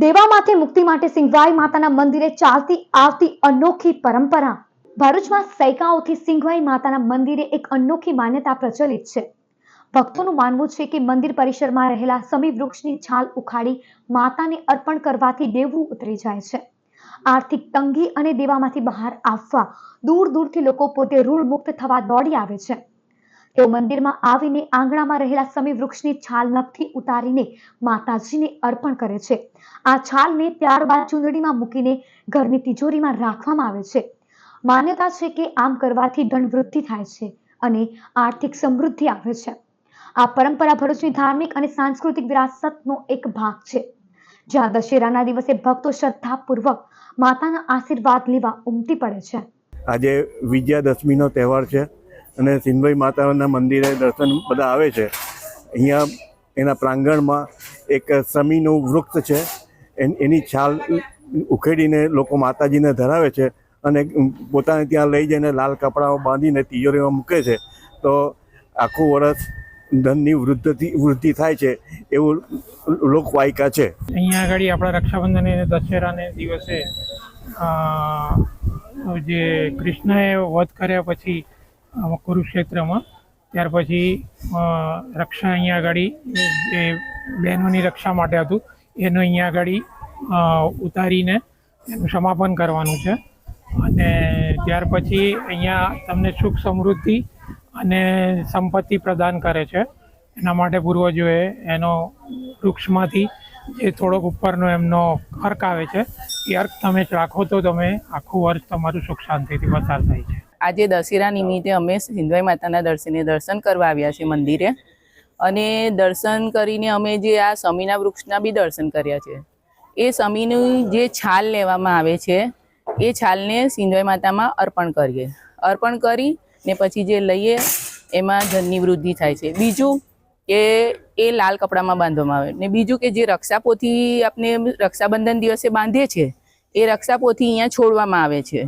દેવામાંથી મુક્તિ માટે સિંગવાઈ માતાના મંદિરે ચાલતી આવતી અનોખી પરંપરા. ભરૂચમાં સૈકાઓથી સિંઘવાઈ માતાના મંદિરે એક અનોખી માન્યતા પ્રચલિત છે. ભક્તોનું માનવું છે કે મંદિર પરિસરમાં રહેલા સમી વૃક્ષની છાલ ઉખાડી માતાને અર્પણ કરવાથી દેવું ઉતરી જાય છે. આર્થિક તંગી અને દેવામાંથી બહાર આવવા દૂર દૂરથી લોકો પોતે ઋણ મુક્ત થવા દોડી આવે છે. તેઓ મંદિરમાં આવીને આંગણામાં રહેલા સમી વૃક્ષની છાલ નખથી ઉતારીને માતાજીને અર્પણ કરે છે. આ છાલને ત્યારબાદ ચૂંદડીમાં મૂકીને ઘરની તિજોરીમાં રાખવામાં આવે છે. માન્યતા છે કે આમ કરવાથી ધન વૃદ્ધિ થાય છે અને આર્થિક સમૃદ્ધિ આવે છે. આ પરંપરા ભરૂચની ધાર્મિક અને સાંસ્કૃતિક વિરાસતનો એક ભાગ છે. જ્યાં દશેરાના દિવસે ભક્તો શ્રદ્ધાપૂર્વક માતાના આશીર્વાદ લેવા ઉમટી પડે છે. આજે વિજયાદશમીનો તહેવાર છે. અને સિંધભાઈ માતાના મંદિરે દર્શન બધા આવે છે. અહીંયા એના પ્રાંગણમાં એક સમીનું વૃક્ષ છે. એન- છાલ ઉખેડીને લોકો માતાજીને ધરાવે છે અને પોતાને ત્યાં લઈ જઈને લાલ કપડાઓ બાંધીને તિજોરીમાં મૂકે છે. તો આખું વર્ષ ધનની વૃદ્ધિ વૃદ્ધિ થાય છે એવું લોકવાયકા છે. અહીંયા આગળ આપણા રક્ષાબંધન અને દશેરાને દિવસે જે કૃષ્ણએ વધ કર્યા પછી કુરુક્ષેત્રમાં. ત્યાર પછી રક્ષા અહીંયા આગળ, એ બહેનોની રક્ષા માટે હતું. એનું અહીંયા આગળ ઉતારીને એનું સમાપન કરવાનું છે. અને ત્યાર પછી અહીંયા તમને સુખ સમૃદ્ધિ અને સંપત્તિ પ્રદાન કરે છે. એના માટે પૂર્વજોએ એનો વૃક્ષમાંથી જે થોડોક ઉપરનો એમનો અર્ક આવે છે, એ અર્ક તમે રાખો તો તમે આખું વર્ષ તમારું સુખ શાંતિથી પસાર થાય છે. આજે દશેરા નિમિત્તે અમે સિંધવાઈ માતાના દર્શને દર્શન કરવા આવ્યા છે મંદિરે. અને દર્શન કરીને અમે જે આ સમીના વૃક્ષના બી દર્શન કર્યા છે. એ સમીની જે છાલ લેવામાં આવે છે એ છાલને સિંધવાઈ માતામાં અર્પણ કરીએ. અર્પણ કરી ને પછી જે લઈએ એમાં ધનની વૃદ્ધિ થાય છે. બીજું કે એ લાલ કપડામાં બાંધવામાં આવે. ને બીજું કે જે રક્ષાપોથી આપણે રક્ષાબંધન દિવસે બાંધે છે એ રક્ષાપોથી અહીંયા છોડવામાં આવે છે.